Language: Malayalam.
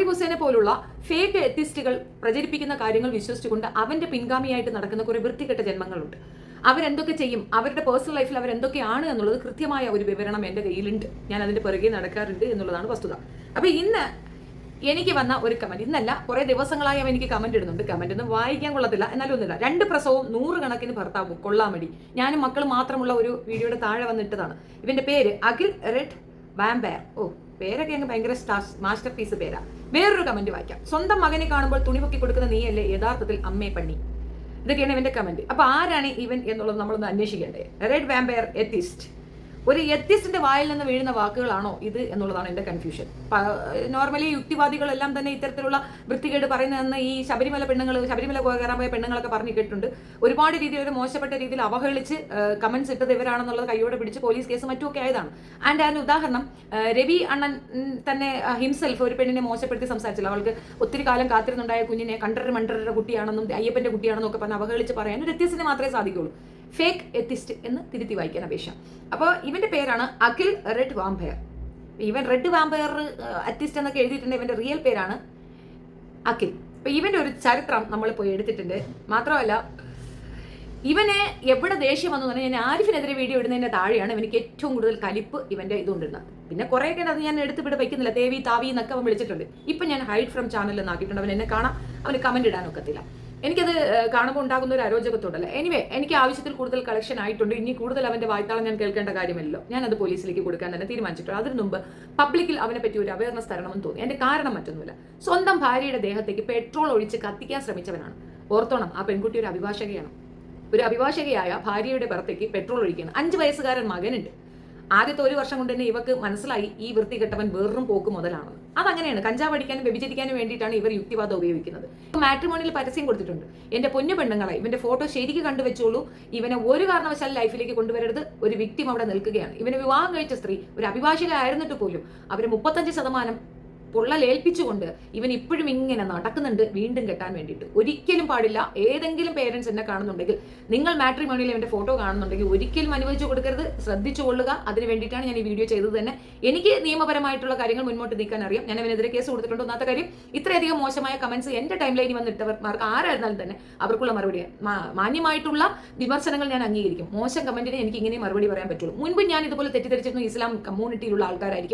സാദിഖ് ഹുസൈനെ പോലുള്ള ഫേക്ക് എത്തിസ്റ്റുകൾ പ്രചരിപ്പിക്കുന്ന കാര്യങ്ങൾ വിശ്വസിച്ചുകൊണ്ട് അവന്റെ പിൻഗാമിയായിട്ട് നടക്കുന്ന കുറെ വൃത്തികെട്ട ജന്മങ്ങളുണ്ട്. അവരെന്തൊക്കെ ചെയ്യും? അവരുടെ പേഴ്സണൽ ലൈഫിൽ അവരെന്തൊക്കെയാണ് എന്നുള്ളത് കൃത്യമായ ഒരു വിവരണം എന്റെ കയ്യിലുണ്ട്. ഞാൻ അതിന്റെ പിറകെ നടക്കാറുണ്ട് എന്നുള്ളതാണ് വസ്തുത. അപ്പൊ ഇന്ന് എനിക്ക് വന്ന ഒരു കമന്റ് ഇന്നല്ല കുറെ ദിവസങ്ങളായി അവൻ എനിക്ക് കമന്റ് ഇടുന്നുണ്ട്. കമന്റ് ഒന്നും വായിക്കാൻ കൊള്ളത്തില്ല എന്നാലും ഒന്നുമില്ല. രണ്ട് പ്രസവവും നൂറുകണക്കിന് ഭർത്താവും കൊള്ളാമടി. ഞാനും മക്കൾ മാത്രമുള്ള ഒരു വീഡിയോയുടെ താഴെ വന്നിട്ടതാണ്. ഇവന്റെ പേര് അഖിൽ റെഡ് വാമ്പയർ. ഓ പേരൊക്കെ അങ്ങ് ഭയങ്കര മാസ്റ്റർ പീസ് പേരാ. വേറൊരു കമന്റ് വായിക്കാം. സ്വന്തം മകനെ കാണുമ്പോൾ തുണി പൊക്കി കൊടുക്കുന്ന നീയല്ലേ യഥാർത്ഥത്തിൽ അമ്മേ പണി ഇതൊക്കെയാണ് ഇവന്റെ കമന്റ് അപ്പൊ ആരാണ് ഇവൻ എന്നുള്ളത് നമ്മളൊന്ന് അന്വേഷിക്കേണ്ടേ? റെഡ് വാമ്പയർ എത്തിസ്റ്റ് ഒരു യത്യസ്റ്റിന്റെ വായിൽ നിന്ന് വീഴുന്ന വാക്കുകളാണോ ഇത് എന്നുള്ളതാണ് എന്റെ കൺഫ്യൂഷൻ നോർമലി യുക്തിവാദികളെല്ലാം തന്നെ ഇത്തരത്തിലുള്ള വൃത്തികേട് പറയുന്നതെന്ന് ഈ ശബരിമല പെണ്ണുങ്ങൾ ശബരിമല കയറാൻ പോയ പെണ്ണുങ്ങളൊക്കെ പറഞ്ഞു കേട്ടിട്ടുണ്ട് ഒരുപാട് രീതിയിൽ ഒരു മോശപ്പെട്ട രീതിയിൽ അവഹേളിച്ച് കമന്റ്സ് ഇട്ടത് ഇവരാണെന്നുള്ളത് കൈയോടെ പിടിച്ച് പോലീസ് കേസ് മറ്റുമൊക്കെ ആയതാണ്. ആൻഡ് അതിന് ഉദാഹരണം രവി അണ്ണൻ തന്നെ ഹിംസെൽഫ് ഒരു പെണ്ണിനെ മോശപ്പെടുത്തി സംസാരിച്ചില്ല. അവൾക്ക് ഒത്തിരി കാലം കാത്തിരുന്നുണ്ടായ കുഞ്ഞിനെ കണ്ടര മണ്ടര കുട്ടിയാണെന്നും അയ്യപ്പന്റെ കുട്ടിയാണെന്നും ഒക്കെ പറഞ്ഞ് അവഹേളിച്ച് പറയാൻ ഒരു വ്യത്യസ്തനെ മാത്രമേ സാധിക്കുള്ളൂ. ഫേക്ക് എത്തിസ്റ്റ് എന്ന് തിരുത്തി വായിക്കാൻ അപേക്ഷ. അപ്പോൾ ഇവന്റെ പേരാണ് അഖിൽ റെഡ് വാംപയർ. ഇവൻ റെഡ് വാംപയർ അറ്റിസ്റ്റ് എന്നൊക്കെ എഴുതിയിട്ടുണ്ട്. ഇവന്റെ റിയൽ പേരാണ് അഖിൽ. അപ്പൊ ഇവന്റെ ഒരു ചരിത്രം നമ്മൾ പോയി എടുത്തിട്ടുണ്ട്. മാത്രമല്ല ഇവന് എവിടെ ദേഷ്യം വന്നു പറഞ്ഞാൽ ഞാൻ ആരിഫിനെതിരെ വീഡിയോ ഇടുന്നതിന്റെ താഴെയാണ് ഇവനിക്ക് ഏറ്റവും കൂടുതൽ കലിപ്പ് ഇവന്റെ ഇതുകൊണ്ടിരുന്നത്. പിന്നെ കുറേയൊക്കെ അത് ഞാൻ എടുത്ത് ഇവിടെ വയ്ക്കുന്നില്ല ദേവി താവി എന്നൊക്കെ അവൻ വിളിച്ചിട്ടുണ്ട്. ഇപ്പൊ ഞാൻ ഹൈഡ് ഫ്രം ചാനലിൽ എന്നാക്കിയിട്ടുണ്ട് അവൻ എന്നെ കാണാം. അവന് കമന്റ് ഇടാൻ ഒക്കത്തില്ല എനിക്കത് കാണുമ്പോൾ ഉണ്ടാകുന്ന ഒരു അരോചകത്തോടല്ല. എനിവേ എനിക്ക് ആവശ്യത്തിൽ കൂടുതൽ കളക്ഷൻ ആയിട്ടുണ്ട്. ഇനി കൂടുതൽ അവന്റെ വായ്ത്താളം ഞാൻ കേൾക്കേണ്ട കാര്യമല്ലോ ഞാൻ അത് പോലീസിലേക്ക് കൊടുക്കാൻ തന്നെ തീരുമാനിച്ചിട്ടുണ്ട്. അതിനു മുമ്പ് പബ്ലിക്കിൽ അവനെ പറ്റി ഒരു അവയർനെസ് തരണമെന്ന് തോന്നി. എന്റെ കാരണം മറ്റൊന്നുമില്ല. സ്വന്തം ഭാര്യയുടെ ദേഹത്തേക്ക് പെട്രോൾ ഒഴിച്ച് കത്തിക്കാൻ ശ്രമിച്ചവനാണ്. ഓർത്തോണം ആ പെൺകുട്ടി ഒരു അഭിഭാഷകയാണ്. ഒരു അഭിഭാഷകയായ ഭാര്യയുടെ പുറത്തേക്ക് പെട്രോൾ ഒഴിക്കുകയാണ്. അഞ്ച് വയസ്സുകാരൻ മകനുണ്ട്. ആദ്യത്തെ ഒരു വർഷം കൊണ്ട് തന്നെ ഇവക്ക് മനസ്സിലായി ഈ വൃത്തികെട്ടവൻ വേറും പോക്ക് അത് അങ്ങനെയാണ് കഞ്ചാവ് അടിക്കാനും വ്യഭിചരിക്കാനും വേണ്ടിയിട്ടാണ് ഇവർ യുക്തിവാദം ഉപയോഗിക്കുന്നത്. മാട്രിമോണിയിൽ പരസ്യം കൊടുത്തിട്ടുണ്ട്. എന്റെ പൊന്നു പെണ്ണുങ്ങളെ ഇവന്റെ ഫോട്ടോ ശരിക്ക് കണ്ടുവെച്ചോളൂ ഇവനെ ഒരു കാരണവശാലും ലൈഫിലേക്ക് കൊണ്ടുവരരുത്. ഒരു വ്യക്തി അവിടെ നിൽക്കുകയാണ്. ഇവന് വിവാഹം കഴിച്ച സ്ത്രീ ഒരു അഭിഭാഷക ആയിരുന്നിട്ട് പോലും അവരെ മുപ്പത്തഞ്ച് ശതമാനം പൊള്ളലേൽപ്പിച്ചുകൊണ്ട് ഇവൻ ഇപ്പോഴും ഇങ്ങനെ നടക്കുന്നുണ്ട് വീണ്ടും കെട്ടാൻ വേണ്ടിയിട്ട്. ഒരിക്കലും പാടില്ല. ഏതെങ്കിലും പേരൻസ് എന്നെ കാണുന്നുണ്ടെങ്കിൽ നിങ്ങൾ മാട്രിമോണിയിൽ ഇവന്റെ ഫോട്ടോ കാണുന്നുണ്ടെങ്കിൽ ഒരിക്കലും അനുവദിച്ചു കൊടുക്കരുത്. ശ്രദ്ധിച്ചു കൊള്ളുക. അതിന് വേണ്ടിയിട്ടാണ് ഞാൻ ഈ വീഡിയോ ചെയ്തത് തന്നെ. എനിക്ക് നിയമപരമായിട്ടുള്ള കാര്യങ്ങൾ മുന്നോട്ട് നീക്കാൻ അറിയാം. ഞാൻ അവനെതിരെ കേസ് കൊടുത്തിട്ടുണ്ട്. ഒന്നാത്ത കാര്യം ഇത്രയധികം മോശമായ കമന്റ്സ് എന്റെ ടൈം ലൈനിൽ വന്നിട്ടവർമാർക്ക് ആരായിരുന്നാലും തന്നെ അവർക്കുള്ള മറുപടി മാന്യമായിട്ടുള്ള വിമർശനങ്ങൾ ഞാൻ അംഗീകരിക്കും. മോശം കമന്റിന് എനിക്ക് ഇങ്ങനെ മറുപടി പറയാൻ പറ്റുള്ളൂ. മുൻപ് ഞാൻ ഇതുപോലെ തെറ്റിദ്ധരിച്ചിരുന്നു ഇസ്ലാം കമ്മ്യൂണിറ്റിയിലുള്ള ആൾക്കാരായിരിക്കും.